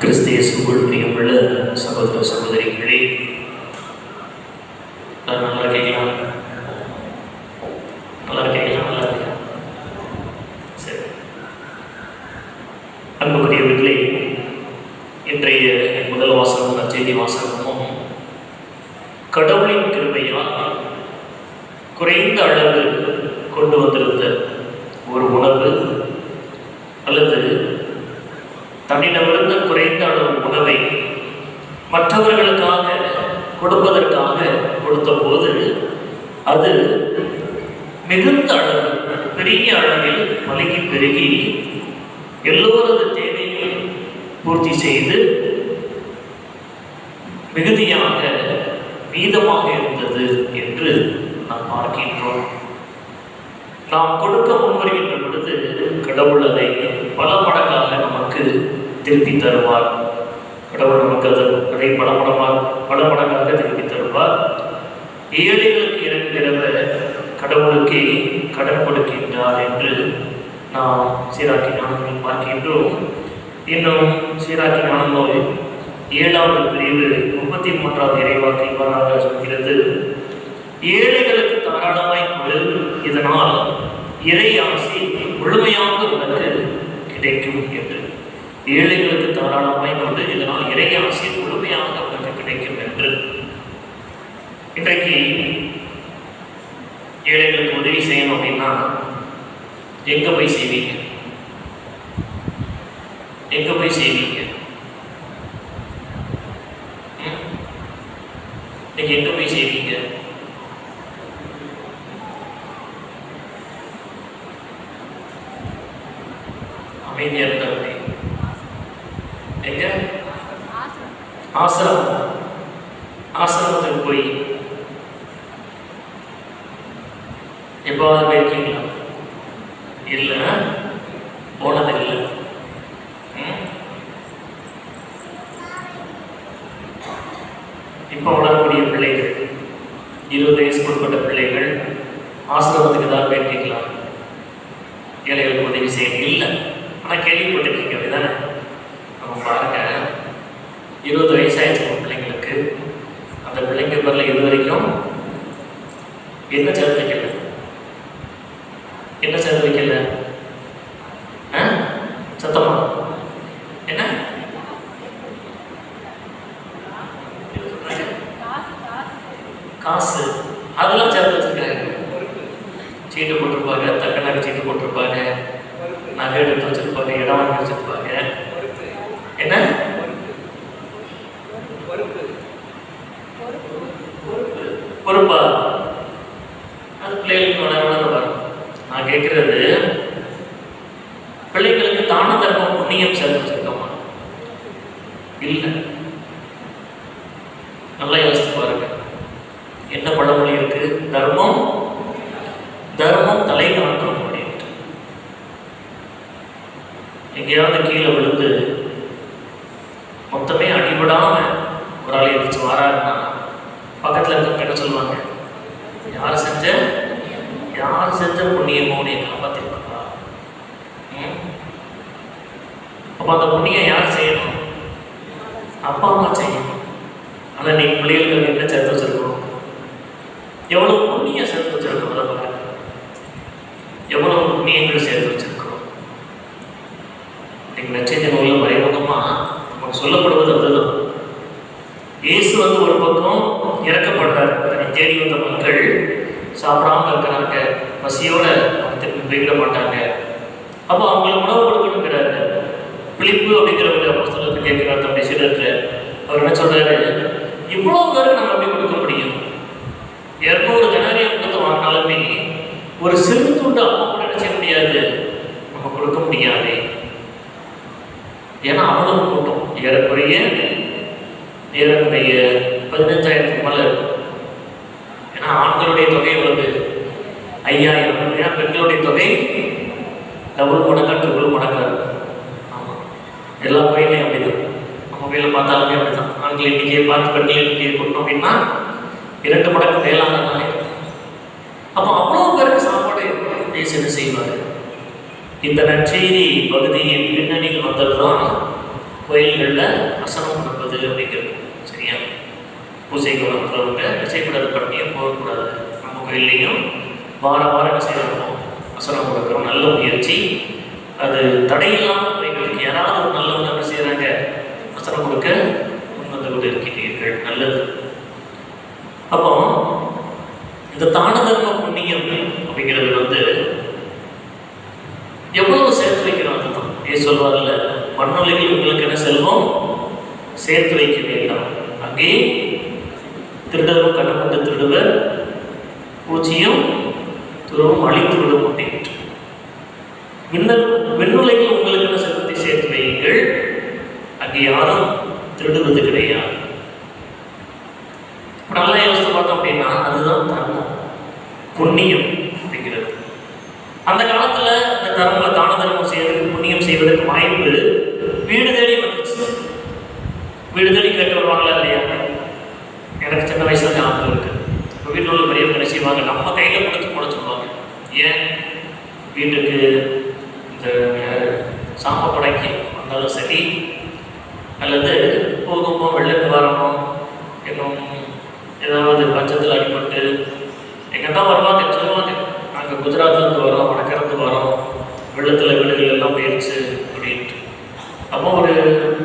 கிறிஸ்தியசுக்குள் பிரியமுள்ள சகோதர சகோதரிகளே எல்லாரும் நல்லா இருக்கீங்களா நல்லா இருக்கீங்களா நல்லா இருக்கீங்களா சரி அன்புக்குரியவர்களே இன்றைய என் முதல் வாசகம் நற்செய்தி வாசகமும் கடவுளின் கிருபையால் குறைந்த அளவு கொண்டு வந்திருந்த ஒரு உணவு அல்லது தன்னிடமிருந்த குறைந்த அளவு உணவை மற்றவர்களுக்காக கொடுப்பதற்காக கொடுத்த போது அது மிகுந்த அளவு பெரிய அளவில் மலகி பெருகி எல்லோரது தேவையை பூர்த்தி செய்து மிகுதியாக மீதமாக இருந்தது என்று நாம் பார்க்கின்றோம். நாம் கொடுக்க முன்வருகின்ற பொழுது கடவுள் அதை பல மடங்காக நமக்கு திருப்பி தருவார். கடவுள் நமக்கு அது அதை பல மடமாக பல மடங்காக திருப்பி தருவார். ஏழைகளுக்கு இறங்குகிறவர் கடவுளுக்கு கடன் கொடுக்கின்றார் என்று நாம் சீராக்கி ஞானங்கள் பார்க்கின்றோம். இன்னும் சீராக்கி ஞான ஏழாவது பிரிவு முப்பத்தி மூன்றாவது இறைவாக்கு இவ்வாறாக சொல்கிறது. ஏழைகளுக்கு தாராளமாய் கொடு இதனால் இறை ஆசை முழுமையாக உனக்கு கிடைக்கும் என்று. ஏழைகளுக்கு தாராளமாய் கொண்டு இதனால் இறை ஆசை முழுமையாக உனக்கு கிடைக்கும் என்று. இன்றைக்கு ஏழைகளுக்கு உதவி செய்யணும் அப்படின்னா எங்க போய் செய்வீங்க? எங்க போய் செய்வீங்க ம்? நீங்க எங்க போய் செய்வீங்க அமைதியா இருந்தாங்க எங்க ஆசிரமம் ஆசிரமத்துக்கு போய் எப்போவாது போயிருக்கீங்களா இல்லை போனது இல்லை ம்? இப்போ வளரக்கூடிய பிள்ளைகள் இருபது வயசுக்கு உட்பட்ட பிள்ளைகள் ஆசிரமத்துக்கு தான் போயிருக்கீங்களா ஏழைகளுக்கு உதவி செய்ய இல்லை ஆனால் கேள்விப்பட்டிருக்கீங்க அப்படிதானே நம்ம பாருங்க இருபது வயசாயிடுச்சு நம்ம பிள்ளைங்களுக்கு அந்த பிள்ளைங்க பேரில் இது வரைக்கும் என்ன சேர்த்து வைக்கல என்ன சேர்த்து வைக்கல ஆ சத்தமா என்ன காசு அதெல்லாம் சேர்த்து வச்சிருக்காங்க சீட்டு போட்டிருப்பாங்க தக்க நகை சீட்டு போட்டிருப்பாங்க நகை எடுத்து வச்சிருப்பாங்க இடம் வாங்கி வச்சிருப்பாங்க என்ன பொறுப்பா அது பிள்ளைகளுக்கு வளர வளர வரும் நான் கேட்கறது பிள்ளைங்களுக்கு தான தர்மம் புண்ணியம் சேர்த்து வச்சிருக்கோமா இல்லை நல்லா யோசிச்சு பாருங்க என்ன பழமொழி இருக்கு தர்மம் தர்மம் தலை காட்டும் அப்படின்ட்டு எங்கேயாவது கீழே விழுந்து விடாமல் ஒரு ஆளை வச்சு வராருன்னா பக்கத்தில் இருக்க என்ன சொல்லுவாங்க. யார் செஞ்ச? யார் செஞ்ச புண்ணியமோ நீ காப்பாத்திருக்கா? அப்போ அந்த புண்ணியம் யார் செய்யணும்? அப்பா அம்மா செய்யணும். ஆனால் நீ பிள்ளைகளுக்கு என்ன சேர்த்து வச்சிருக்கணும் எவ்வளோ புண்ணியம் சேர்த்து வச்சிருக்கோம் அதை பாருங்க. எவ்வளவு புண்ணியங்கள் சேர்த்து வச்சிருக்கிறோம் இன்னைக்கு நச்சை நூலில் மறைமுகமாக நமக்கு சொல்லப்படும் வந்து ஒரு பக்கம் இறக்கப்படுறாரு. தன்னை தேடி வந்த மக்கள் சாப்பிடாம இருக்கிறாங்க. பசியோட திருப்பி போய்விட மாட்டாங்க. அப்போ அவங்களுக்கு உணவு கொடுக்கணுங்கிறாரு. பிளிப்பு அப்படிங்கிறவங்க புஸ்தகத்தை கேட்கிறார். தன்னுடைய சீடர்கிட்ட அவர் என்ன சொல்றாரு? இவ்வளவு பேருக்கு நம்ம எப்படி கொடுக்க முடியும்? இரநூறு ஜனாரியம் கொடுத்து வாங்கினாலுமே ஒரு சிறு துண்டு அப்பா கூட என்ன செய்ய முடியாது? நம்ம கொடுக்க முடியாது. ஏன்னா அவ்வளவு கூட்டம். ஏறக்குறைய ஏறக்குறைய பதினஞ்சாயிரத்துக்கு மேலே இருக்கும். ஏன்னா ஆண்களுடைய தொகை எவ்வளவு ஐயாயிரம். ஏன்னா பெண்களுடைய தொகை டபுள் மடங்கா ட்ரிபிள் மடங்கா இருக்கும். ஆமாம் எல்லா கோயிலையும் அப்படிதான். நம்ம கோயிலில் பார்த்தாலுமே அப்படிதான். ஆண்கள் எண்ணிக்கையை பார்த்து பெண்கள் எண்ணிக்கையை கொடுத்தோம் அப்படின்னா இரண்டு மடங்கு மேலான நாளே அப்போ அவ்வளோ பேருக்கு சாப்பாடு என்ன செய்வார். இந்த நற்செய்தி பகுதியின் பின்னணியில் வந்ததுதான் கோயில்களில் அசனம் நடப்பது அப்படிங்கிறது. பூஜைக்கு வரவங்க என்ன செய்யக்கூடாது பண்ணியும் போகக்கூடாது. நம்ம கோயில்லையும் வார வாரம் என்ன செய்யணும் அசனம் கொடுக்குறோம். நல்ல முயற்சி. அது தடையில்லாமல் கோயில்களுக்கு யாராவது ஒரு நல்லவங்க என்ன செய்கிறாங்க அசனம் கொடுக்க முன்வந்து கொண்டு இருக்கிறீர்கள் நல்லது. அப்போ இந்த தான தர்ம புண்ணியம் அப்படிங்கிறது வந்து எவ்வளவு சேர்த்து வைக்கிறோம் அதுதான் ஏ சொல்வார்ல? மண்ணுலகில் உங்களுக்கு என்ன செல்வம்? சேர்த்து வைக்க வேண்டாம். அங்கே திருடரும் கண்ணப்பட்டு திருடுவர் பூச்சியும் துறவும் அழித்து விடும் அப்படின்ட்டு மின்னலும் விண்ணுலகில் உங்களுக்கு என்ன செல்வத்தை சேர்த்து வையுங்கள் அங்கே யாரும் திருடுவது கிடையாது இப்ப நல்லா யோசித்து பார்த்தோம் அப்படின்னா அதுதான் தர்மம் புண்ணியம் அப்படிங்கிறது அந்த காலத்துல இந்த தர்ம தான தர்மம் செய்வதற்கு புண்ணியம் செய்வதற்கு வாய்ப்பு வீடு தேடி வந்துச்சு வீடு தேடி கேட்டு வருவாங்களா இல்லையா எனக்கு சின்ன வயசுல ஞாபகம் இருக்கு இப்போ வீட்டில் உள்ள பெரியவங்க என்ன செய்வாங்க நம்ம கையில் கொடுத்து போட சொல்லுவாங்க ஏன் வீட்டுக்கு இந்த சாம்ப படைக்கு வந்தாலும் சரி. அல்லது போகும்போது வெள்ளத்து வரணும் இன்னும் ஏதாவது பஞ்சத்தில் அடிபட்டு எங்கே தான் வருவாங்க சொல்லுவாங்க. நாங்கள் குஜராத்லேருந்து வரோம் வடக்கிருந்து வரோம். வெள்ளத்தில் வீடுகள் எல்லாம் போயிடுச்சு அப்படின்ட்டு. அப்போ ஒரு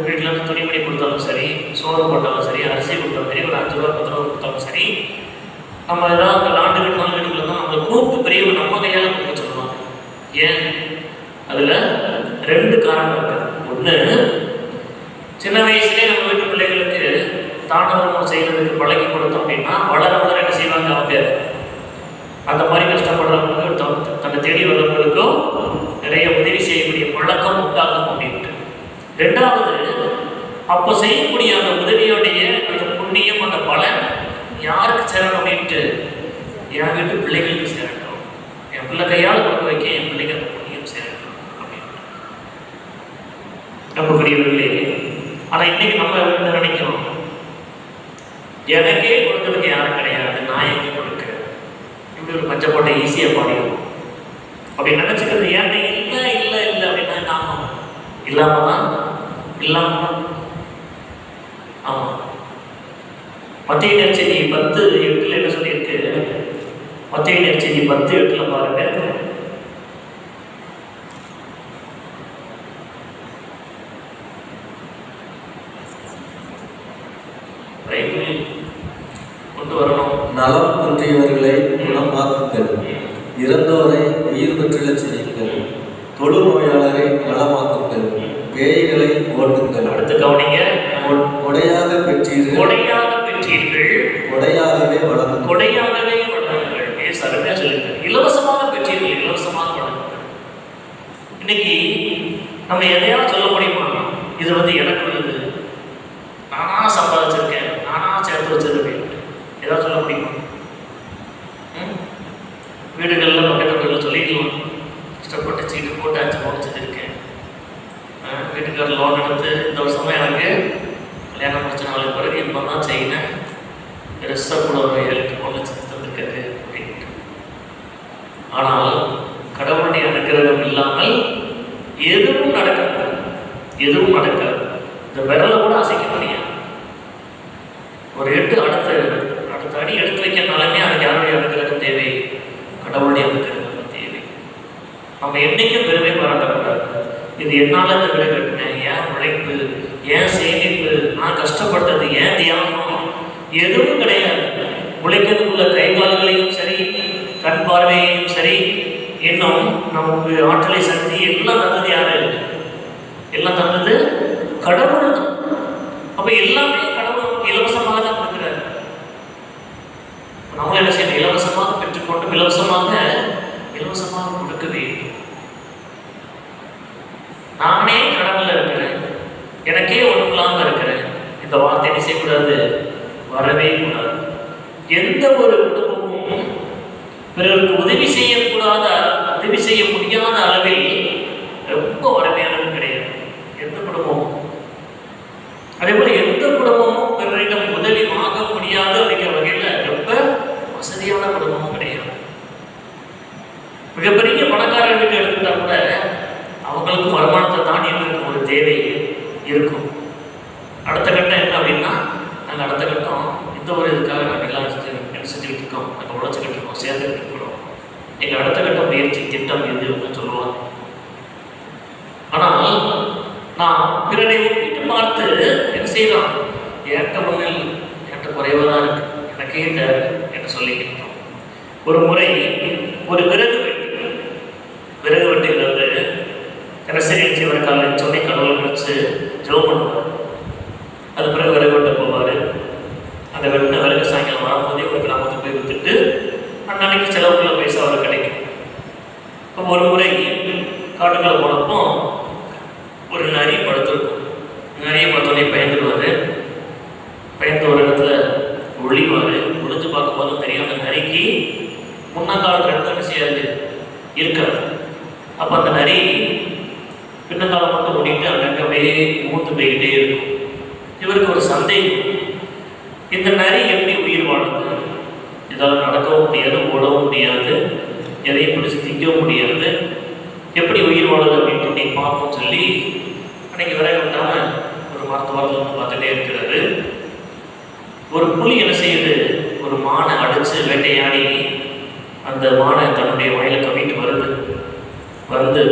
வீட்டிலேருந்து துணிமணி கொடுத்தாலும் சரி சோறு போட்டாலும் சரி அரிசி கொடுத்தாலும் சரி ஒரு அஞ்சு ரூபா பத்து ரூபா கொடுத்தாலும் சரி நம்ம ஏதாவது அந்த லாண்டு வீட்டு வீட்டுக்குள்ள தான் நம்மளை கூப்பிட்டு பெரியவங்க நம்ம கையால் கொடுக்க சொல்லுவாங்க. ஏன் அதில் ரெண்டு காரணம் இருக்குது ஒன்று சின்ன வயசுலேயே நம்ம வீட்டு பிள்ளைகளுக்கு தான தர்மம் செய்யறதுக்கு பழகி கொடுத்தோம் அப்படின்னா வளர வளர என்ன செய்வாங்க அவங்க? அந்த மாதிரி கஷ்டப்படுறவங்களுக்கு தன்னை தேடி வர்றவங்களுக்கும் நிறைய உதவி செய்யக்கூடிய பழக்கம் உண்டாகும் அப்படின்ட்டு. ரெண்டாவது அப்போ செய்யக்கூடிய அந்த உதவியோடைய அந்த புண்ணியம் அந்த பலன் யாருக்கு சேரணும் அப்படின்ட்டு? என் வீட்டு பிள்ளைகளுக்கு சேரட்டும். என் பிள்ளை கையால் கொடுக்க வைக்க என் பிள்ளைங்க அந்த புண்ணியம் சேரட்டும் அப்படின்ட்டு. ரொம்ப பெரியவர்களே ஆனால் இன்னைக்கு நம்ம என்ன நினைக்கிறோம்? எனக்கே கொடுக்கறதுக்கு யாரும் கிடையாது. நான் எங்கே கொடுக்குறேன் இப்படி ஒரு பச்சை போட்டை ஈஸியாக பாடிடும் அப்படி நினச்சிக்கிறது ஏன்னா இல்லை இல்லை இல்லை அப்படின்னா நாம இல்லாம தான் இல்லாம ஆமாம் மத்திய நெற்செய்தி பத்து எட்டில் என்ன சொல்லியிருக்கு? மத்திய நெற்செய்தி பத்து எட்டில் பாருங்கள் பேய்களை ஓட்டுங்கள் அடுத்து கவனிங்க. கொடையாக பெற்றீர்கள். கொடையாக பெற்றீர்கள். கொடையாகவே வளருங்கள். கொடையாகவே வழங்குங்கள் ஏசு அருமையா சொல்லியிருக்காரு. இலவசமாக பெற்றீர்கள். இலவசமாக வழங்குங்கள் இன்னைக்கு நம்ம எதையாவது சொல்ல முடியுமா? இது வந்து எனக்கு உள்ளது. நானா சம்பாதிச்சிருக்கேன். நானா சேர்த்து வச்சிருக்கேன் ஏதாவது சொல்ல முடியுமா ம்? வீடுகளில் பக்கத்து வீட்டில் சொல்லிக்கலாம் கஷ்டப்பட்டு சீட்டு போட்டு அஞ்சு முடிச்சதுருக்கேன் வீட்டுக்காரர் லோன் எடுத்து இந்த வருஷமா எனக்கு கல்யாணம் முடிச்ச நாளுக்கு பிறகு இப்போ தான் செய்யினேன் பெருசாக கூட ஒரு ஏழு மூணு லட்சத்து தந்திருக்காரு அப்படின்ட்டு. ஆனால் கடவுளுடைய அனுக்கிரகம் இல்லாமல் எதுவும் நடக்காது. எதுவும் நடக்காது. இந்த விரலை கூட அசைக்க முடியாது. ஒரு எட்டு அடுத்த அடுத்த அடி எடுத்து வைக்கிறனாலுமே அதுக்கு யாருடைய அனுக்கிரகம் தேவை? கடவுளுடைய அனுக்கிரகம் தேவை. நம்ம என்னைக்கும் பெருமை பாராட்டக்கூடாது. இது என்னால் இந்த விலை கட்டின உழைப்பு ஏன் சேமிப்பு? நான் கஷ்டப்பட்டது ஏன் தியானம் எதுவும் கிடையாது. உழைக்கிறதுக்குள்ள கை கால்களையும் சரி கண் பார்வையையும் சரி இன்னும் நமக்கு ஆற்றலை சக்தி எல்லாம் தந்தது யாரு? எல்லாம் தந்தது கடவுள் தான். அப்ப எல்லாமே கடவுள் நமக்கு இலவசமாக தான் கொடுக்குறாரு. நம்மளும் என்ன செய்யணும்? இலவசமாக பெற்றுக்கொண்டு இலவசமாக இலவசமாக கொடுக்க வேண்டும். நானே எனக்கே ஒன்றும் இருக்கிறேன். இந்த வார்த்தை என்ன செய்யக்கூடாது வரவே கூடாது. எந்த ஒரு குடும்பமும் பிறருக்கு உதவி செய்யக்கூடாத உதவி செய்ய முடியாத அளவில் ரொம்ப வறுமையானது கிடையாது. எந்த குடும்பமும். அதே போல எந்த குடும்பமும் பிறரிடம் உதவி வாங்க முடியாது அப்படிங்கிற வகையில் ரொம்ப வசதியான குடும்பமும் கிடையாது மிகப்பெரிய பணக்காரர் வீட்டு எடுத்துட்டா கூட அவங்களுக்கும் வருமானத்தை தாண்டி இருக்க ஒரு தேவை இருக்கும். அடுத்த கட்டம் என்ன அப்படின்னா நாங்கள் அடுத்த கட்டம் இந்த ஒரு இதுக்காக நாங்கள் எல்லாம் என்ன செஞ்சுக்கிட்டு இருக்கோம். நாங்கள் உழைச்சிக்கிட்டு இருக்கோம் சேர்ந்துக்கிட்டு இருக்கிறோம். எங்கள் அடுத்த கட்ட முயற்சி திட்டம் எது அப்படின்னு சொல்லுவாங்க. ஆனால் நான் பிறரை ஒப்பிட்டு பார்த்து என்ன செய்யலாம்? ஏற்ற ஒன்றில் ஏற்ற குறைவாக தான் இருக்கு. எனக்கே தேவை என்று சொல்லிக்கிட்டோம். ஒரு முறை ஒரு பிற வெட்டி விறகு வெட்டுகிறவர் தினசரி செய்வர் காலையில் சொல்லி கடவுளை வச்சு ஜெபம் பண்ணுவார் அது பிறகு விறகு வெட்ட போவார் அந்த வெட்டின விறகு சாயங்காலம் வரும்போதே ஒரு கிராமத்துக்கு போய் வித்துட்டு அன்னன்னைக்கு செலவுக்குள்ள பைசா அவருக்கு கிடைக்கும் அப்போ ஒரு முறை காட்டுக்குள்ளே போனப்போ ஒரு நரி படுத்திருக்கும். நரியை பார்த்தோன்னே பயந்துடுவார் பயந்து ஒரு இடத்துல ஒழிவார் ஒழிஞ்சு பார்க்கும்போது தெரியும் அந்த நரிக்கு முன்னங்கால் ரெண்டு செய்யாது இருக்காது அப்போ அந்த நரி பின்னங்காலம் மட்டும் ஓடிட்டு அங்கே அப்படியே மூத்து போய்கிட்டே இருக்கும். இவருக்கு ஒரு சந்தேகம். இந்த நரி எப்படி உயிர் வாழுது இதால் நடக்கவும் முடியாது ஓடவும் முடியாது. எதையும் பிடிச்சி திங்கவும் முடியாது. எப்படி உயிர் வாழுது அப்படின்னு சொல்லி பார்ப்போம் சொல்லி அன்னைக்கு விறகு விட்டாம ஒரு மருத்துவத்தில் வந்து பார்த்துட்டே இருக்கிறது ஒரு புலி என்ன செய்யுது? ஒரு மானை அடித்து வேட்டையாடி அந்த மானை தன்னுடைய வயலை கவிட்டு வருது. வந்து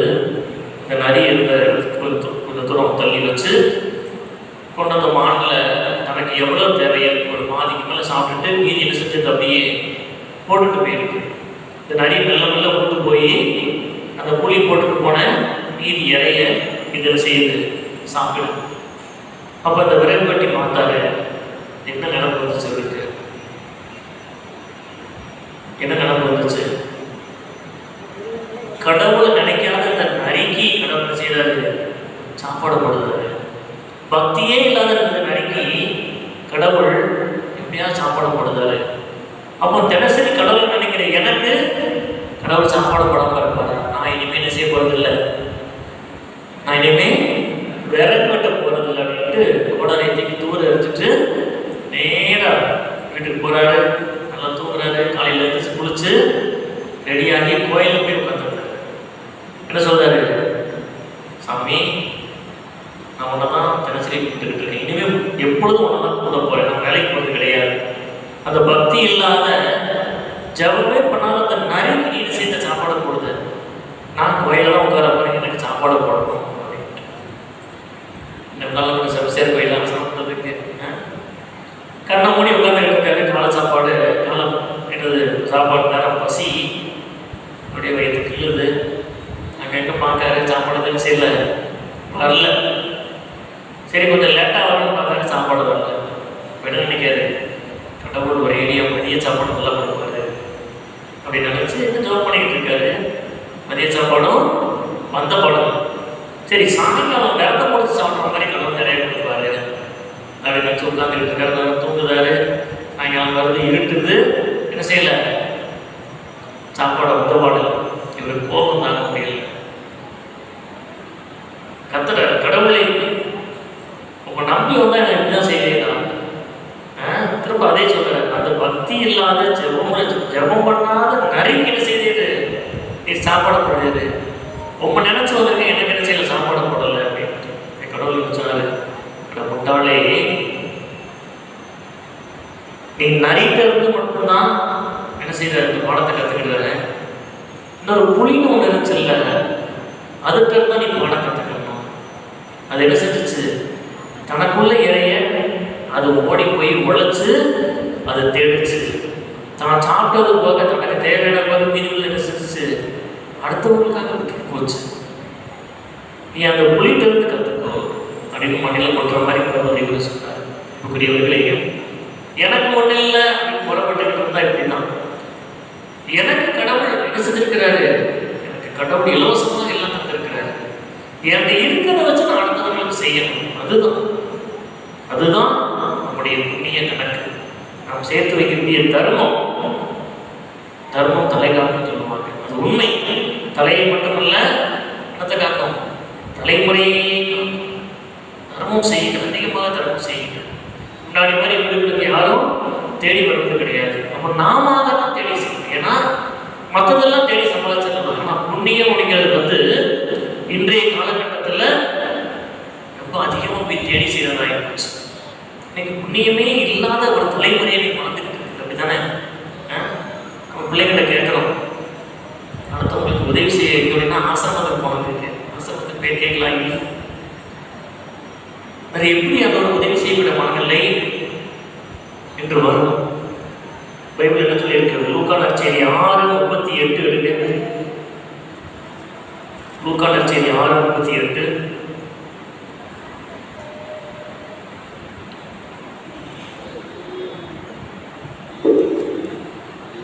இந்த நரி இருந்த இடத்துக்கு ஒரு கொஞ்சம் தூரம் தள்ளி வச்சு கொண்டு அந்த மானில் தனக்கு எவ்வளோ தேவையோ ஒரு பாதிக்கு மேலே சாப்பிட்டுட்டு மீதி என்ன செஞ்சது அப்படியே போட்டுட்டு போயிருக்கு. இந்த நரி மெல்ல மெல்ல ஊட்டு போய் அந்த புளி போட்டுட்டு போன மீதி இறைய இதில் செய்து சாப்பிடும் அப்போ அந்த விறகு வெட்டி பார்த்தாரு என்ன நினைப்பு வந்துச்சு அவருக்கு என்ன நினைப்பு வந்துச்சு? கடவுளை நினைக்காத இந்த நரிக்கு கடவுள் செய்தாரு. செய்யறாரு சாப்பாடு போடுறாரு. பக்தியே இல்லாத இந்த நரிக்கு கடவுள் எப்படியாவது சாப்பாடு போடுறாரு. அப்போ தினசரி கடவுள் நினைக்கிற எனக்கு கடவுள் சாப்பாடு போடாம இருப்பாரு. நான் இனிமே என்ன செய்ய போறதில்லை. நான் இனிமே விரல் வெட்ட போகிறதில்ல அப்படின்ட்டு உடனே தூக்கி தூர எடுத்துட்டு நேரா வீட்டுக்கு போறாரு. நல்லா தூங்குறாரு. காலையில எழுந்திரிச்சு குளிச்சு ரெடியாகி கோயிலுக்கு போய் உட்காந்துருந்தாரு என்ன சொல்றாரு? சாமி நான் உன்னை தான் தினசரி கூப்பிட்டுக்கிட்டு இருக்கேன். இனிமேல் எப்பொழுதும் உன்னை தான் கூட போறேன் நான் வேலைக்கு போகிறது கிடையாது அந்த பக்தி இல்லாத ஜபமே பண்ணாத அந்த நரி நீ செய்த சாப்பாடு போடுது நான் கோயிலெல்லாம் உட்கார போறேன் எனக்கு சாப்பாடு போடணும் அப்படின்ட்டு இந்த நாள் சபசேர் கோயிலாம் சாப்பிட்றதுக்கு கண்ணை மூடி உட்காந்து இருக்காரு காலை சாப்பாடு காலம் என்னது சாப்பாடு நேரம் பசி அப்படியே வயிற்று கிள்ளுது அங்கங்கே பார்க்காரு சாப்பாடு தான் செய்யல வரல சரி கொஞ்சம் லேட்டாக வரணும்னு பார்த்தாரு சாப்பாடு வரல விட நினைக்காரு கடவுள் ஒரு ஐடியா மதிய சாப்பாடு நல்லா கொடுப்பாரு அப்படி நினச்சி என்ன ஜோப் பண்ணிக்கிட்டு இருக்காரு மதிய சாப்பாடும் வந்த படம் சரி சாயங்காலம் விரத முடிச்சு சாப்பிட்ற மாதிரி கடவுள் நிறைய கொடுப்பாரு அப்படி நினச்சி உட்காந்துக்கிட்டு இருக்காரு நல்லா தூங்குதாரு சாயங்காலம் வருது இருட்டுது என்ன செய்யல? சாப்பாடு வந்த பாடு இவருக்கு கோபம் தாங்க முடியல கத்துற கடவுளை உங்க நம்பி வந்தா எனக்கு இப்படிதான் செய்வேன் திரும்ப அதே சொல்றேன் அந்த பக்தி இல்லாத ஜெபம் ஜெபம் பண்ணாத நரிக்கு என்ன செய்தது நீ சாப்பாடு போடுறது உங்க நினைச்சு வந்திருக்கேன் எனக்கு என்ன செய்யல சாப்பாடு போடல அப்படின்ட்டு என் கடவுள் சொன்னாரு அட முட்டாளே நீ நரிட்ட இருந்து மட்டும்தான் என்ன செய்யற இந்த பாடத்தை கத்துக்கிடுற இன்னொரு புலின்னு ஒன்று இருந்துச்சுல்ல அதுக்கு இருந்தா நீ பாடம் கத்துக்கணும் அது என்ன செஞ்சுச்சு தனக்குள்ள இறைய அது ஓடி போய் உழைச்சு அது தேடிச்சு தான் சாப்பிட்டது போக தனக்கு தேவையான போக மீதிகள் என்ன செஞ்சுச்சு அடுத்தவங்களுக்காக விட்டுட்டு போச்சு நீ அந்த புலிகிட்ட இருந்து கற்றுக்கோ அப்படின்னு மண்ணில் கொட்டுற மாதிரி கூட சொன்னார் புரியவர்களையும் எனக்கு ஒன்றும் இல்லை அப்படின்னு புறப்பட்டுக்கிட்டு இருந்தா இப்படி தான் எனக்கு கடவுள் என்ன செஞ்சிருக்கிறாரு எனக்கு கடவுள் இலவசமாக எல்லாம் தந்திருக்கிறாரு என்கிட்ட இருக்கிறத வச்சு நான் அடுத்தவங்களுக்கு செய்யணும் அதுதான் அதுதான் நம்முடைய புண்ணிய கணக்கு நாம் சேர்த்து வைக்கக்கூடிய தர்மம் தர்மம் தலைகாக்கும் சொல்லுவாங்க அது உண்மை தலையை மட்டுமல்ல என்னத்தை காக்கும் தலைமுறையே காக்கும். தர்மம் செய்யுங்கள் அதிகமாக தர்மம் செய்யுங்கள் முன்னாடி மாதிரி வீடுகளுக்கு யாரும் தேடி வருவது கிடையாது நம்ம நாம தான் தேடி செய்யணும் ஏன்னா மற்றதெல்லாம் தேடி சம்பாதிச்சிடலாம் ஆனால் புண்ணியம் அப்படிங்கிறது வந்து இன்றைய காலகட்டத்தில் ரொம்ப அதிகமாக போய் தேடி செய்யறதாகி போச்சு இன்னைக்கு புண்ணியமே இல்லாத ஒரு தலைமுறையை நீ வளர்ந்துக்கிட்டு இருக்குது அப்படிதானே ஆ? நம்ம பிள்ளைகிட்ட கேட்குறோம் அடுத்தவங்களுக்கு உதவி செய்ய வைக்க அப்படின்னா ஆசிரமத்துக்கு போனதுக்கு ஆசிரமத்துக்கு போய் கேட்கலாம் இல்லை. அது எப்படி அதோட உதவி செய்யப்பட மனநிலை என்று வரும்? பைபிள் என்ன சொல்லியிருக்கிறது? லூக்கா நற்செய்தி ஆறு முப்பத்தி எட்டு எடுங்க. லூக்கா நற்செய்தி ஆறு முப்பத்தி எட்டு.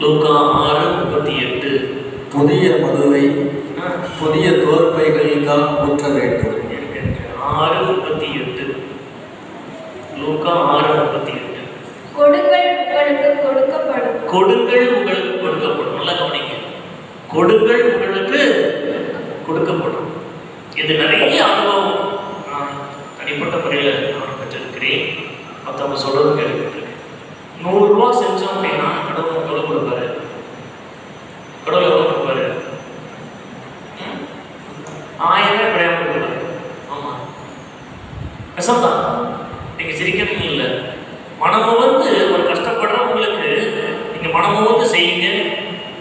லூக்கா புதிய மதுவை புதிய தோற்பைகளில்தான் ஊற்ற வேண்டும். ஆறு முப்பத்தி எட்டு. லூக்கா ஆறு முப்பத்தி எட்டு. கொடுங்கள் உங்களுக்கு கொடுக்கப்படும். கொடுங்கள் உங்களுக்கு கொடுக்கப்படும். நல்லா கவனிங்க. கொடுங்கள் உங்களுக்கு கொடுக்கப்படும். இது நிறைய அனுபவம். நான் தனிப்பட்ட முறையில் நான் பெற்றிருக்கிறேன். மற்றவங்க சொல்றது கேள்விப்பட்டிருக்கேன் நூறுரூவா செஞ்சோம் அப்படின்னா கடவுள் எவ்வளோ கொடுப்பாரு கடவுள் எவ்வளோ கொடுப்பாரு ம்? ஆயிரம் ரூபாய் கிடையாது கொடுப்பாரு ஆமாம் நெசம்தான் நீங்க சிரிக்கணும் இல்லை மனமும் வந்து ஒரு கஷ்டப்படுறவங்களுக்கு நீங்க மனமும் வந்து செய்யுங்க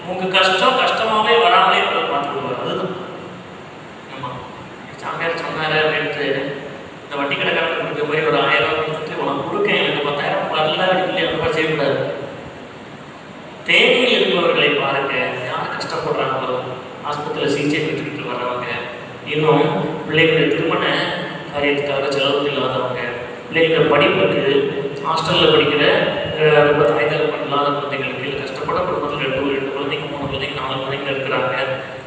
உங்க கஷ்டம் கஷ்டமாவே வராமலே உங்களை பார்த்துக்குவார் அதுதான் ஆமா சாமியார் சொன்னாரு அப்படின்ட்டு இந்த வட்டி கடைக்காரங்க கொடுத்த மாதிரி ஒரு ஆயிரம் ரூபாய் கொடுத்துட்டு உனக்கு கொடுக்க எனக்கு பத்தாயிரம் வரல இல்லையா அந்த மாதிரி செய்யக்கூடாது தேவையில் இருப்பவர்களை பாருங்க யார் கஷ்டப்படுறாங்களோ ஆஸ்பத்திரியில் சிகிச்சை பெற்றுக்கிட்டு வர்றவங்க இன்னும் பிள்ளைகளுடைய திருமண காரியத்துக்காக செலவு இல்லாதவங்க பிள்ளைகளோட படிப்புக்கு ஹாஸ்டலில் படிக்கிற அஹ், ரொம்ப தாய் தகப்பன் இல்லாத குழந்தைகளுக்கு இல்லை கஷ்டப்பட குடும்பத்தில் ரெண்டு ரெண்டு குழந்தைங்க மூணு குழந்தைங்க நாலு குழந்தைங்க இருக்கிறாங்க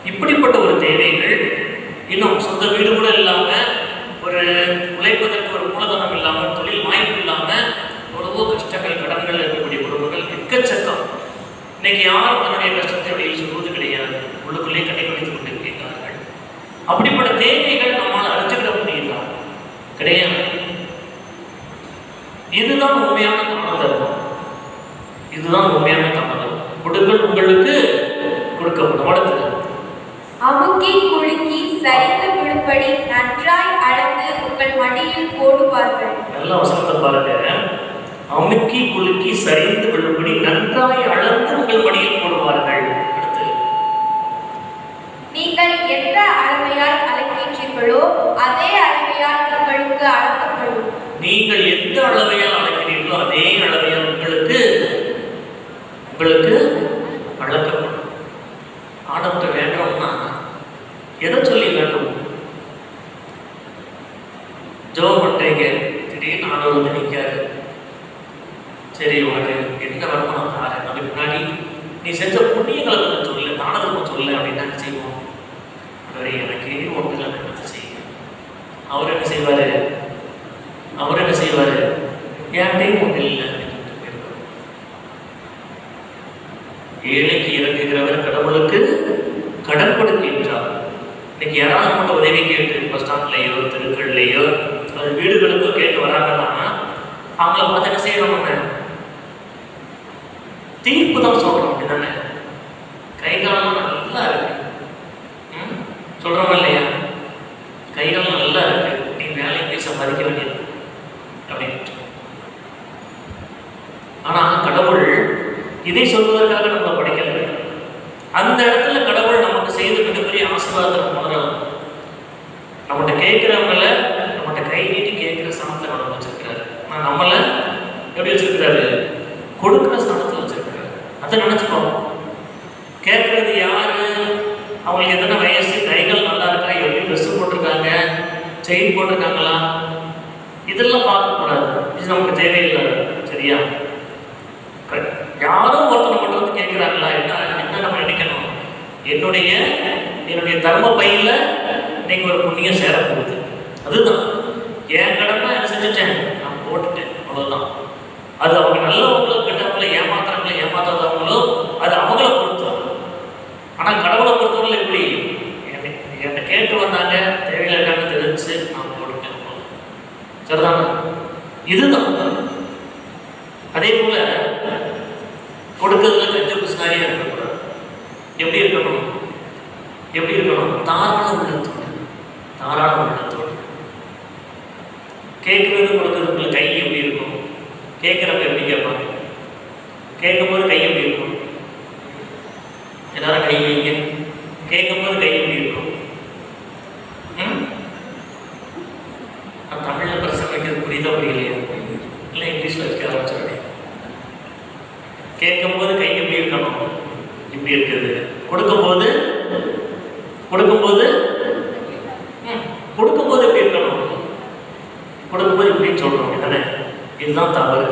இப்படிப்பட்ட ஒரு இன்னும் சொந்த வீடு கூட இல்லாமல் ஒரு உழைப்பதற்கு ஒரு மூலதனம் இல்லாமல் தொழில் வாய்ப்பு இல்லாமல் எவ்வளவோ கஷ்டங்கள் கடன்கள் இருக்கக்கூடிய குடும்பங்கள் எக்கச்சக்கம். இன்னைக்கு யாரும் தன்னுடைய கஷ்டத்தை வெளியில் சொல்வது கிடையாது. உள்ளுக்குள்ளே கடைபிடித்துக் குடித்துக் கொண்டிருக்கிறார்கள் அப்படிப்பட்ட தேவைகள் நம்மால் அழிச்சுக்கிட முடியுதா? கிடையாது. இதுதான் உண்மையான தான தர்மம் இதுதான் உண்மையான தான தர்மம் கொடுங்கள் உங்களுக்கு கொடுக்கப்படும் அடுத்தது அமுக்கி குலுக்கி சரிந்து விழும்படி நன்றாய் அளந்து உங்கள் மடியில் போடுவார்கள். நல்ல வசனத்தை பாருங்க. அமுக்கி குலுக்கி சரிந்து விழும்படி நன்றாய் அளந்து உங்கள் மடியில் போடுவார்கள். நீங்கள் எந்த அளவையால் அழைக்கின்றீர்களோ அதே அளவையால் உங்களுக்கு அளக்கப்படும். நீங்கள் எந்த அளவையால் அளக்கிறீர்களோ அதே அளவையால் உங்களுக்கு உங்களுக்கு அளக்கப்படும் ஆடவர்கிட்ட வேண்டும்னா எதை சொல்லி வேண்டும் ஜோம் பண்றீங்க திடீர்னு ஆண்டவர் வந்து நிற்காரு சரி உனக்கு என்ன வருமானம் தாரேன் அதுக்கு முன்னாடி நீ செஞ்ச புண்ணியங்களை கொஞ்சம் சொல்லு தானதர்மம் சொல்லு அப்படின்னா என்ன செய்வோம் அவரை எனக்கு ஒன்றும் இல்லை என்ன செய்யும் அவர் என்ன செய்வாரு அவர் என்ன செய்வாரு என்கிட்டையும் ஒன்றும் இல்லை அப்படின்னு சொல்லிட்டு போயிருவாரு. ஏழைக்கு இறங்குகிறவர் கடவுளுக்கு கடன் கொடுக்கின்றார் இன்னைக்கு யாராவது நம்மகிட்ட உதவி கேட்டு பஸ் ஸ்டாண்ட்லேயோ தெருக்கள்லையோ அது வீடுகளுக்கோ கேட்டு வராங்கன்னா அவங்கள பார்த்து என்ன செய்யணும் நம்ம தீர்ப்பு தான் சொல்றோம் அப்படிதானே கை காலம் நல்லா இருக்கு ம்? சொல்றோமா இல்லையா கை காலம் நல்லா இருக்கு நீ மதிக்க வேண்டியது அப்படின்ட்டு. ஆனா கடவுள் இதை சொல்வதற்காக நம்ம படிக்கல. அந்த இடத்துல கடவுள் நமக்கு செய்த மிகப்பெரிய ஆசீர்வாதத்தை உணரலாம் நம்மகிட்ட கேட்கிறவங்கள நம்மகிட்ட கை நீட்டி கேட்கிற ஸ்தானத்துல நம்ம வச்சிருக்கிறாரு. ஆனா நம்மளை எப்படி வச்சிருக்கிறாரு? கொடுக்குற ஸ்தானத்துல வச்சிருக்கிறாரு. அதை நினைச்சுக்கோங்க. கேட்கறது யாரு? அவங்களுக்கு எத்தனை வயசு? கைகள் நல்லா இருக்கா? எப்படி ட்ரெஸ் போட்டிருக்காங்க? செயின் போட்டிருக்காங்களா? இதெல்லாம் பார்க்கக்கூடாது இது நமக்கு தேவையில்லை. சரியா? யாரும் ஒருத்தர் மட்டும் வந்து கேட்கிறாங்களா என்ன என்ன நம்ம நினைக்கணும்? என்னுடைய என்னுடைய தர்ம பையில் இன்னைக்கு ஒரு புண்ணியம் சேரப்போகுது. அதுதான் என் கடமை என்ன செஞ்சுட்டேன் நான் போட்டுட்டேன் அவ்வளவுதான் அது அவங்க நல்லவங்களோ கெட்டவங்களோ ஏமாத்துறவங்களோ ஏமாத்தாதவங்களோ அது அவங்கள பொறுத்தோம் ஆனா கடவுளை பொறுத்தவரை எப்படி என்னை- என்னை கேட்டு வந்தாங்க தேவையில்லை இருக்காங்க தெரிஞ்சு நான் போட்டுட்டேன் அவ்வளவுதான். சரிதானா இதுதான் அதே போல கொடுக்கறதுல கஞ்ச பிசினாரியா இருக்கக்கூடாது எப்படி இருக்கணும் எப்படி இருக்கணும் தாராள உள்ளத்தோடு தாராள உள்ளத்தோடு கேட்கறது கொடுக்கறதுக்குள்ள கை எப்படி இருக்கும் கேட்குறப்ப எப்படி கேட்பாங்க கேட்கும்போது கை எப்படி இருக்கும் எல்லாரும் கை வைங்க கேட்கும்போது கை எப்படி இருக்கும் ம்? நான் தமிழில் பிரசங்க வைக்கிறது புரியுதா புரியலையா இல்லை இங்கிலீஷில் வைக்க ஆரம்பிச்சிருக்கேன் கேட்கும்போது கை எப்படி இருக்கணும் இப்படி இருக்குது கொடுக்கும்போது கொடுக்கும்போது ம், கொடுக்கும்போது எப்படி இருக்கணும் கொடுக்கும்போது சொல்கிறோம் சொல்றோம் தானே? இதுதான் தவறு.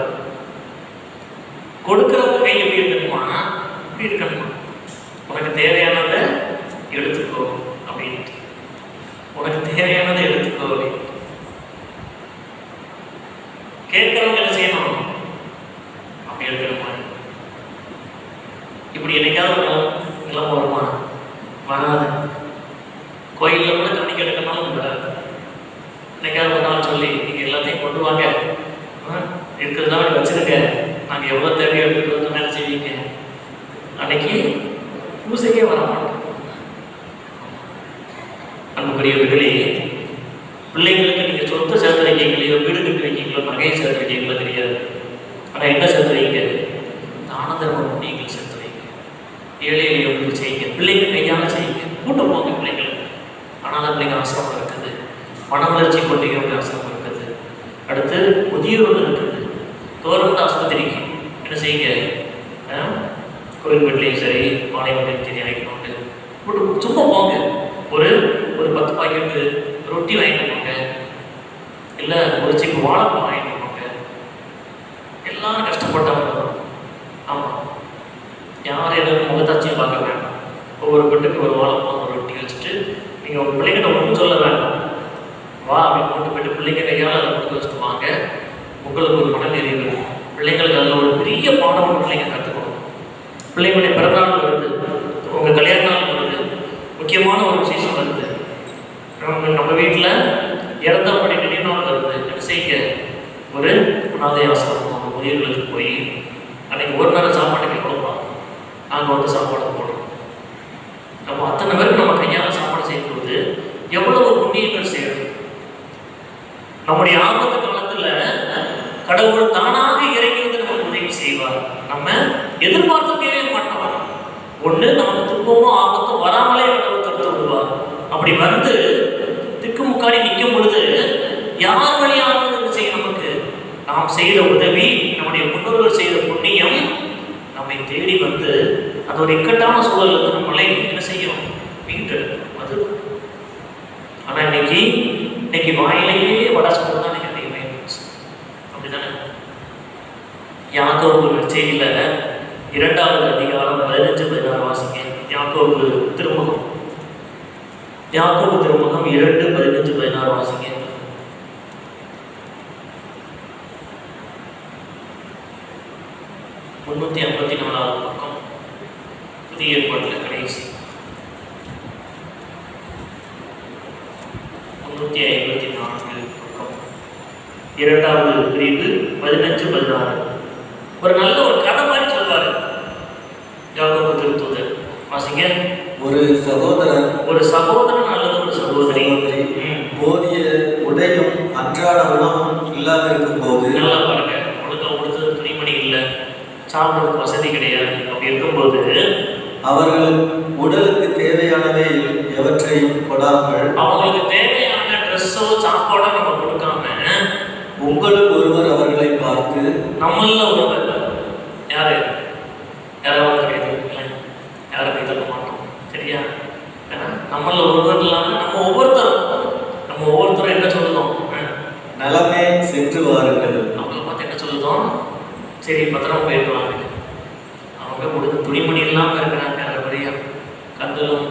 கொடுக்குறவங்க கை எப்படி இருக்கணுமா? இப்படி இருக்கணுமா? உனக்கு தேவையான எடுத்துக்கோ அப்படின்ட்டு உனக்கு தேவையானதை எடுத்துக்கோ அப்படின்னு கேட்கறவங்க என்ன செய்யணும் அப்படி எடுக்கிற மாதிரி இப்படி என்னைக்காவது ஒரு நிலம் நிலம் வருமா வராது கோயிலில் கூட கவனிக்க எடுக்கணும்னு வராது என்னைக்காவது ஒரு நாள் சொல்லி நீங்கள் எல்லாத்தையும் கொண்டு வாங்க ஆ, இருக்கிறதா அப்படி வச்சிருக்க நாங்கள் எவ்வளோ தேவையோ எடுத்துட்டு வந்து மேலே செய்வீங்க அன்னைக்கு பூசைக்கே வர மாட்டோம் அன்புக்குரியவர்களே பிள்ளைங்களுக்கு நீங்கள் சொத்தை சேர்த்து வைக்கீங்களோ வீடு கட்டி வைக்கீங்களோ நகையை சேர்த்து வைக்கீங்களோ தெரியாது ஆனால் என்ன சேர்த்து வைங்க தான தர்மம் புண்ணியங்களை சேர்த்து வைங்க ஏழை எளியவர்களுக்கு செய்யுங்க பிள்ளைங்க கையால் செய்யுங்க கூட்ட போங்க பிள்ளைங்களுக்கு அனாதை பிள்ளைங்க ஆசிரமம் இருக்குது. மன வளர்ச்சி கொண்டிருக்கிற ஆசிரமம் இருக்குது. அடுத்து முதியோர்கள் இருக்குது. கவர்மெண்ட் ஆஸ்பத்திரிக்கு. என்ன செய்யுங்க? ஆ? சரி பாளையம் சரி ஆகிக்கணும் கூட்டு சும்மா போங்க. ஒரு ஒரு பத்து பாக்கெட்டு ரொட்டி வாங்கிட்டு போங்க. இல்லை ஒரு சிக்கு வாழைப்பழம் வாங்கிட்டு போங்க. எல்லாரும் கஷ்டப்பட்டவங்க தான் ஆமாம் யார் எதுவும் முகத்தாட்சியும் பார்க்க வேண்டாம் ஒவ்வொரு பெண்ணுக்கு ஒரு வாழைப்பழம் ஒரு ரொட்டி வச்சுட்டு நீங்கள் உங்கள் பிள்ளைகிட்ட ஒன்றும் சொல்ல வேண்டாம். வா அப்படின்னு கொண்டு போயிட்டு பிள்ளைங்க கையால் அதை கொடுத்து வச்சுட்டு வாங்க. உங்களுக்கு ஒரு மன நிறைவு. பிள்ளைங்களுக்கு அதில் ஒரு பெரிய பாடம் ஒன்று பிள்ளைங்க கற்றுக்கணும் பிள்ளைங்களுடைய பிறந்தநாள் வருது உங்கள் கல்யாண நாள் வருது முக்கியமான ஒரு விசேஷம் வருது. நம்ம நம்ம வீட்டில் இறந்தவங்களுடைய நினைவு வருது. என்ன செய்யுங்க. ஒரு அனாதை ஆசிரமம் முதியவர்களுக்கு போய் அன்னைக்கு ஒரு நேரம் சாப்பாட்டுக்கு கொடுப்போம் நாங்கள் வந்து சாப்பாடு போடுறோம் நம்ம அத்தனை பேருக்கு நம்ம கையால் சாப்பாடு செய்யும்போது எவ்வளவு புண்ணியங்கள் செய்யணும் நம்முடைய ஆபத்து காலத்துல கடவுள் தானாக இறங்கி வந்து நமக்கு உதவி செய்வார். நம்ம எதிர்பார்த்துக்கவே மாட்டோம். ஒண்ணு நமக்கு துன்பமோ ஆபத்தோ வராமலே கடவுள் தடுத்து விடுவார். அப்படி வந்து திக்கு முக்காடி நிற்கும் பொழுது யார் வழியாவது செய்ய நமக்கு? நாம் செய்த உதவி நம்முடைய முன்னோர்கள் செய்த புண்ணியம் நம்மை தேடி வந்து அது ஒரு இக்கட்டான சூழல் வந்து நம்மளை என்ன செய்யும் மீட்டெடுக்கும் அது ஆனா இன்னைக்கு இன்னைக்கு வாயிலேயே வட சொல்றது தான் இன்னைக்கு அதிகமாயிருச்சு அப்படிதானே செய்தியில் இரண்டாவது அதிகாரம் பதினஞ்சு பதினாறு வாசிங்க. யாக்கோபு திருமுகம். யாக்கோபு திருமுகம் இரண்டு பதினஞ்சு பதினாறு வாசிங்க. முன்னூத்தி ஐம்பத்தி நாலாவது பக்கம். புதிய ஏற்பாட்டில் கடைசி. முன்னூற்றி ஐம்பத்தி நான்கு பக்கம். இரண்டாவது பிரிவு பதினஞ்சு பதினாறு. ஒரு நல்ல ஒரு கதை மாதிரி சொல்வாரு யாக்கோபு திருத்தூதர் வாசிங்க ஒரு சகோதரன் ஒரு சகோதரன் அல்லது ஒரு சகோதரி சகோதரி ம். போதிய உடையும் அன்றாட உணவும் இல்லாதிருக்கும் போது நல்லா பாருங்க ஒழுங்கா உடுத்தது துணிமணி இல்லை சாப்பிட்றதுக்கு வசதி கிடையாது அப்படி இருக்கும்போது அவர்கள் உடலுக்கு தேவையானவை எவற்றையும் கொடாமல் அவங்களுக்கு தேவையான ட்ரெஸ்ஸோ சாப்பாடோ நம்ம கொடுக்காம உங்களுள் ஒருவர் அவர்களை பார்த்து நம்மள ஒருவர் யாரு? யாராவது கை தட்டுங்களே யாரும் கை தட்ட மாட்டோம். சரியா? ஏன்னா நம்மள ஒருவர் இல்லாமல் நம்ம ஒவ்வொருத்தரும் நம்ம ஒவ்வொருத்தரும் என்ன சொல்லுதோம்? நலமே சென்று வாருங்கள். அவங்கள பார்த்து என்ன சொல்லுதோம்? சரி பத்திரமா போயிட்டு வாங்க அவங்க கொடுத்த துணிமணி இல்லாமல் இருக்கிறாங்க அது பெரிய கந்தலும்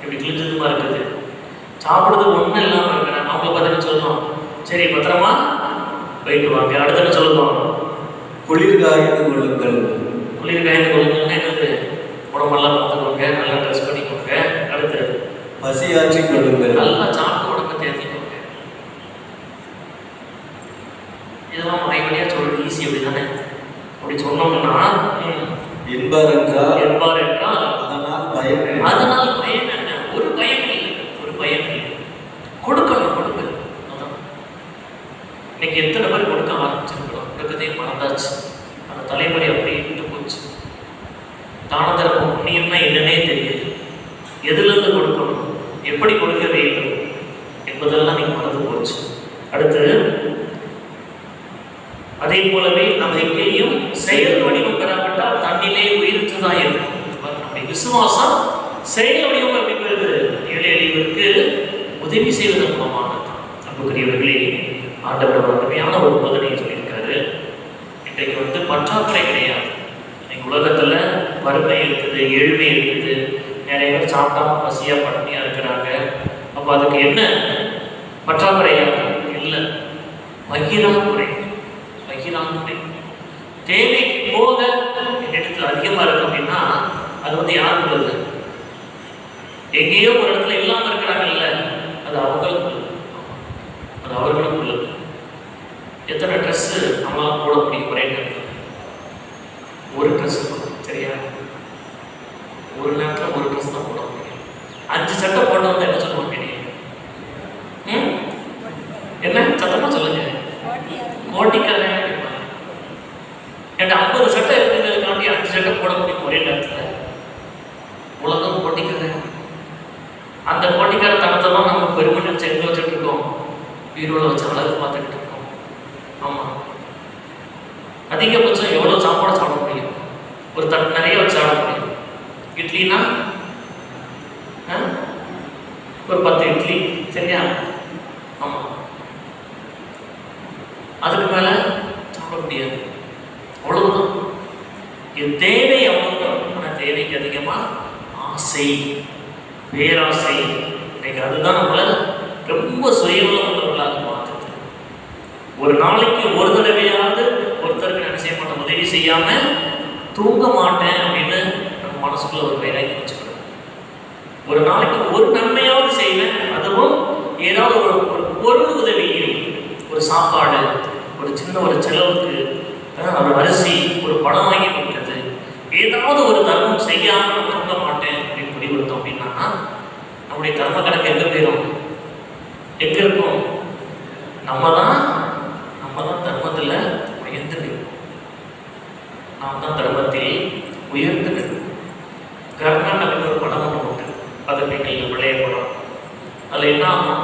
இப்படி கிழிஞ்சதுமா இருக்குது? சாப்பிடுறதுக்கு ஒன்றும் இல்லாமல் இருக்கிறாங்க. அவங்கள பார்த்து என்ன சொல்லணும் சரி பத்திரமா? போயிட்டு வாங்க அடுத்து என்ன குளிர் காய்ந்து கொள்ளுங்கள். குளிர் காய்ந்து கொள்ளுங்கள்னா என்னது? உடம்பெல்லாம் பார்த்துக்கோங்க நல்லா ட்ரெஸ் பண்ணிக்கோங்க. அடுத்து பசியாற்றிக் கொள்ளுங்கள். நல்லா சாப்பிட்டு உடம்பை தேர்த்திக்கோங்க இதெல்லாம் வாய்வழியாக சொல்றது ஈஸி அப்படி தானே அப்படி சொன்னோம்னா என்பார் என்றால் என்பார் என்றால் அதனால் பயன் இல்லை. அதனால் பயம் என்ன ஒரு பயம் இல்லை ஒரு பயம் இல்லை கொடுக்கணும் கொடுக்க அதான் இன்னைக்கு எத்தனை பேர் கொடுக்க ஆரம்பிச்சிருக்கிறோம்? கொடுக்கதே மறந்தாச்சு. அந்த தலைமுறை அப்படி விட்டு போச்சு தான தர்மம் புண்ணியம்னா என்னன்னே தெரியல எதுலேருந்து கொடுக்கணும் எப்படி கொடுக்க வேண்டும் என்பதெல்லாம் நீங்க மறந்து போச்சு அடுத்து அதே போலவே நம்பிக்கையும் செயல் வடிவம் பெறாவிட்டால் தன்னிலே உயிர்த்துதான் இருக்கும் நம்முடைய விசுவாசம் செயல் வடிவம் எப்படி பெறுது ஏழை எளியவருக்கு உதவி செய்வதன் மூலமாக தான் அன்புக்குரியவர்களே ஆண்டவர் ஒரு அருமையான ஒரு போதனையை சொல்லியிருக்காரு இன்றைக்கு வந்து பற்றாக்குறை கிடையாது இன்னைக்கு உலகத்துல வறுமை இருக்குது ஏழ்மை இருக்குது நிறைய பேர் சாப்பிடாம பசியா பட்டினியா இருக்கிறாங்க அப்போ அதுக்கு என்ன பற்றாக்குறையா இல்லை பகிராக்குறை பகிராக்குறை தேவைக்கு போக இடத்துல அதிகமா இருக்கு அப்படின்னா அது வந்து யாருக்குள்ளது எங்கேயோ ஒரு இடத்துல இல்லாம இருக்கிறாங்கல்ல அது அவங்களுக்கு அது அவர்களுக்குள்ள எத்தனை ட்ரெஸ் நம்மளால போட முடியும் ஒரே நேரத்தில் ஒரு ட்ரெஸ் சரியா? ஒரு நேரத்தில் ஒரு ட்ரெஸ் தான் போட முடியும். அஞ்சு சட்டை போட வந்து என்ன சொல்ல முடியும் என்ன? சத்தமா சொல்லுங்க. கோட்டிக்காரன் அப்படிம்பாங்க. என்கிட்ட ஐம்பது சட்டை இருக்குங்கிறதுக்காண்டி அஞ்சு சட்டை போட முடியும் ஒரே நேரத்தில் உலகம் கோட்டிக்காரன் அந்த கோட்டிக்கார தனத்தை தான் நம்ம பெருமை நினைச்சு எங்க வச்சுட்டு இருக்கோம் வீரோட வச்சு அழகு பார்த்துக்கிட்டு இருக்கோம் ஆமா அதிகபட்சம் எவ்வளவு சாப்பாடு சாப்பிட முடியும் ஒரு தட்டு நிறைய வச்சு சாப்பிட முடியும் இட்லினா ஆ? ஒரு பத்து இட்லி சரியா ஆமாம் அதுக்கு மேலே சாப்பிட முடியாது. அவ்வளவுதான். என் தேவை அவ்வளவுதான். தேவைக்கு அதிகமாக ஆசை பேராசை. இன்னைக்கு அதுதான் நம்மளை ரொம்ப சுயநலம் உள்ளவர்களாக மாற்றுது. ஒரு நாளைக்கு ஒரு தடவையாவது ஒருத்தருக்கு நான் செய்ய மாட்டேன் உதவி செய்யாமல் தூங்க மாட்டேன் அப்படின்னு நம்ம மனசுக்குள்ள ஒரு வேலைக்கு வச்சுக்கணும். ஒரு நாளைக்கு ஒரு நன்மையாவது செய்வேன் அதுவும் ஏதாவது ஒரு பொருள் உதவியும் ஒரு சாப்பாடு ஒரு சின்ன ஒரு செலவுக்கு ஒரு அரிசி ஒரு பணம் வாங்கி கொடுக்கிறது ஏதாவது ஒரு தர்மம் செய்யாமல் நம்ம தூங்க மாட்டேன் அப்படின்னு முடிவெடுத்தோம் அப்படின்னா நம்முடைய தர்ம கணக்கு எங்கே போயிடும் எங்கே இருக்கும்? நம்ம தான் நம்ம தான் தர்மத்தில் உயர்ந்து நிற்போம். நாம் தான் தர்மத்தில் உயர்ந்து நிற்போம். கர்ணன் அப்படின்னு ஒரு படம் ஒன்று உண்டு. அது நீங்கள் விளைய படம் அதில் என்ன ஆகும்?